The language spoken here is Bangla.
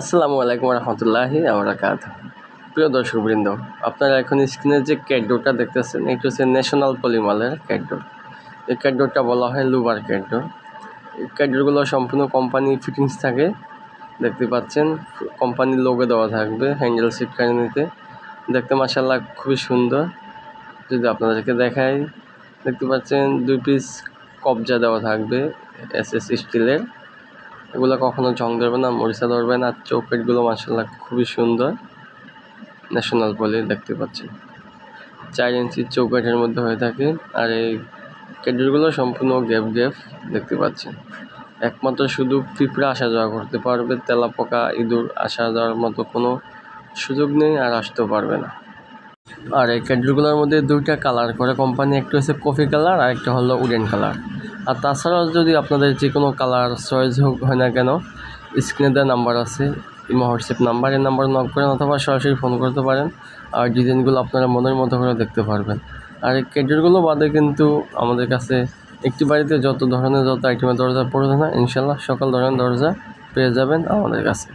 আসসালামু আলাইকুম রহমতুল্লাহি আবরাকাত প্রিয় দর্শকবৃন্দ, আপনারা এখন স্ক্রিনে যে ক্যাডোরটা দেখতেছেন, এটা হচ্ছে ন্যাশনাল পলিমালের ক্যাডোর এই ক্যাডোরটা বলা হয় লুবার ক্যাডোর এই ক্যাডোরগুলো সম্পূর্ণ কোম্পানি ফিটিংস থাকে। দেখতে পাচ্ছেন কোম্পানির লোগো দেওয়া থাকবে হ্যান্ডেল সিট কাহিনীতে দেখতে মাসাল্লাহ খুবই সুন্দর। যদি আপনাদেরকে দেখাই, দেখতে পাচ্ছেন দুই পিস কবজা দেওয়া থাকবে এস এস স্টিলের এগুলো কখনো জং ধরবে না, মরিচা ধরবে না চৌকেটগুলো মাসাল্লাহ খুবই সুন্দর। ন্যাশনাল বলে দেখতে পাচ্ছেন চার ইঞ্চির চৌকাঠের মধ্যে হয়ে থাকে আর এই ক্যাডেটগুলো সম্পূর্ণ গ্যাপ গ্যাপ দেখতে পাচ্ছেন একমাত্র শুধু পিঁপড়া আসা যাওয়া করতে পারবে, তেলাপোকা, ইঁদুর আসা যাওয়ার মতো কোনো সুযোগ নেই আর আসতেও পারবে না। আর এই ক্যাডেটগুলোর মধ্যে দুইটা কালার করে, কোম্পানি একটা হচ্ছে কফি কালার আর একটা হলো উডেন কালার। আর তাছাড়াও যদি আপনাদের যে কোনো কালার চয়েস হোক, হয় না কেন, স্ক্রিনে দেওয়া নাম্বার আছে, ইমো, হোয়াটসঅ্যাপ নাম্বার। এই নাম্বার নক করেন অথবা সরাসরি ফোন করতে পারেন আর ডিজাইনগুলো আপনারা মনের মতো করে দেখতে পারবেন। আর এই ক্যাডেটগুলো বাদে কিন্তু আমাদের কাছে একটি বাড়িতে যত ধরনের যত আইটেমের দরজা পড়বে না ইনশাল্লাহ সকল ধরনের দরজা পেয়ে যাবেন আমাদের কাছে।